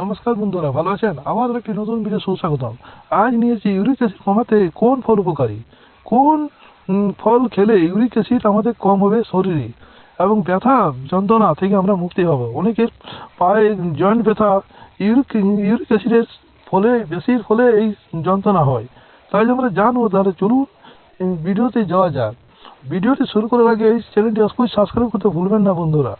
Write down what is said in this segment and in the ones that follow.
নমস্কার বন্ধুরা, ভালো আছেন? আমার একটি নতুন ভিডিও সুস্বাগতম আজ নিয়েছি ইউরিক অ্যাসিড কমাতে কোন ফল উপকারী? কোন ফল খেলে ইউরিক অ্যাসিড আমাদের কম হবে শরীরে? এবং ব্যথা, যন্ত্রণা থেকে আমরা মুক্তি হব অনেকের পায়ে জয়েন্ট ব্যথা, ইউরিক ইউরিক অ্যাসিডের ফলে, বেশির ফলে এই যন্ত্রণা হয়। তাই আমরা জানব, তাহলে চলুন ভিডিওতে যাওয়া যাক। ভিডিওটি শুরু করার আগে এই চ্যানেলটি অবশ্যই সাবস্ক্রাইব করতে ভুলবেন না বন্ধুরা।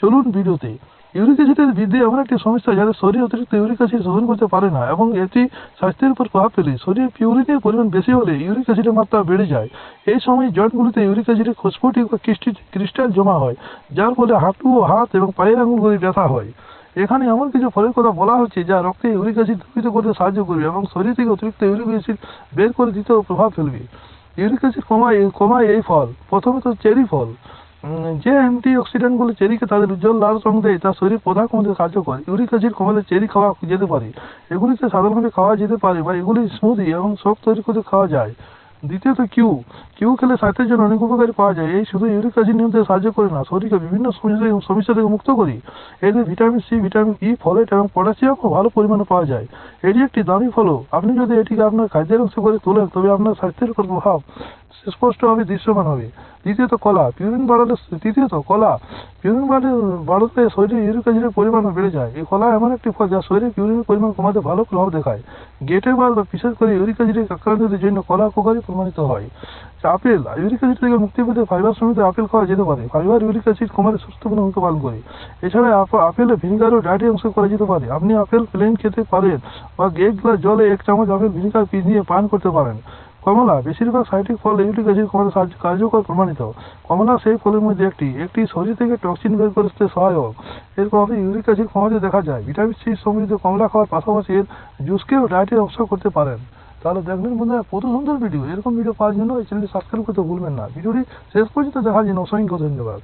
চলুন ভিডিওতে। ইউরিক অ্যাসিডের বৃদ্ধি এমন একটি সমস্যা যাদের শরীর অতিরিক্ত ইউরিক অ্যাসিড শোধন করতে পারে না এবং এটি স্বাস্থ্যের উপর প্রভাব ফেলে। শরীরে পিউরিনের পরিমাণ বেশি হলে ইউরিক অ্যাসিডের মাত্রা বেড়ে যায়। এই সময় জয়েন্টগুলিতে ইউরিক অ্যাসিডের ও ক্রিস্টি- ক্রিস্টাল জমা হয়, যার ফলে হাঁটু ও হাত এবং পায়ের আঙুলগুলি ব্যথা হয়। এখানে এমন কিছু ফলের কথা বলা হচ্ছে যা রক্তে ইউরিক অ্যাসিড দূষিত করতে সাহায্য করবে এবং শরীর থেকে অতিরিক্ত ইউরিক অ্যাসিড বের করে দিতেও প্রভাব ফেলবে। ইউরিক অ্যাসিড কমায় কমায় এই ফল। প্রথমত চেরি ফল। যে অ্যান্টি অক্সিডেন্টগুলো চেরিকে তাদের উজ্জ্বল লাল রং দেয় তা শরীর প্রধান কমাতে সাহায্য করে। ইউরিক অ্যাসিড কমালে চেরি খাওয়া যেতে পারে। এগুলিতে সাধারণভাবে খাওয়া যেতে পারে বা এগুলি স্মুদি এবং সব তৈরি করে খাওয়া যায়। দ্বিতীয়ত কিউ। কিউ খেলে স্বাস্থ্যের জন্য অনেক উপকারী পাওয়া যায়। এই শুধু ইউরিক অ্যাসিড নিয়ন্ত্রণে সাহায্য করে না, শরীরকে বিভিন্ন সমস্যা থেকে মুক্ত করি। এতে vitamin C, vitamin E folate এবং পটাশিয়ামও ভালো পরিমাণে পাওয়া যায়। এটি একটি দামি ফলও। আপনি যদি এটিকে আপনার খাদ্যের অংশ করে তোলেন, তবে আপনার স্বাস্থ্যের উপর প্রভাব স্পষ্টভাবে দৃশ্যমান হবে। দ্বিতীয়ত কলা। পিউরিন বাড়ালে তৃতীয়ত কলা। পিউরিন বাড়লে শরীরে ইউরিক অ্যাসিডের পরিমাণ বেড়ে যায়। এই কলা এমন একটি ফল যা শরীরে পিউরিনের পরিমাণ কমাতে ভালো প্রভাব দেখায়। গেটে বা বিশেষ করে ইউরিক অ্যাসিডের আক্রান্তদের জন্য কলা উপকারী প্রমাণিত হয়। আপেল ইউরিক অ্যাসিড থেকে মুক্তি পেতে ফাইবার সমেত আপেল খাওয়া যেতে পারে। ফাইবার ইউরিক অ্যাসিড কমাতে সুস্থপূর্ণ ভূমিকা পালন করে। এছাড়া আপ- আপেলে ভিনিগারও ডায়েটে অংশ করা যেতে পারে। আপনি আপেল প্লেন খেতে পারেন বা এক গ্লাস জলে এক চামচ আপেল ভিনিগার পিষিয়ে পান করতে পারেন। কমলা, বেশিরভাগ সাইট্রিক ফল ইউরিক অ্যাসিড কমাতে সাহায্য কার্যকর প্রমাণিত। কমলা সেই ফলের মধ্যে একটি। একটি শরীর থেকে টক্সিন বের করতে সহায়ক। এর প্রভাবে ইউরিক অ্যাসিড কমাতে দেখা যায়। ভিটামিন সি সমৃদ্ধ কমলা খাওয়ার পাশাপাশি এর জুসকেও ডায়েটে অংশ করতে পারেন। তাহলে দেখবেন বন্ধুরা কত সুন্দর ভিডিও এরকম ভিডিও পাওয়ার জন্য এই চ্যানেলটি সাবস্ক্রাইব করতে ভুলবেন না। ভিডিওটি শেষ পর্যন্ত দেখার জন্য অসংখ্য ধন্যবাদ।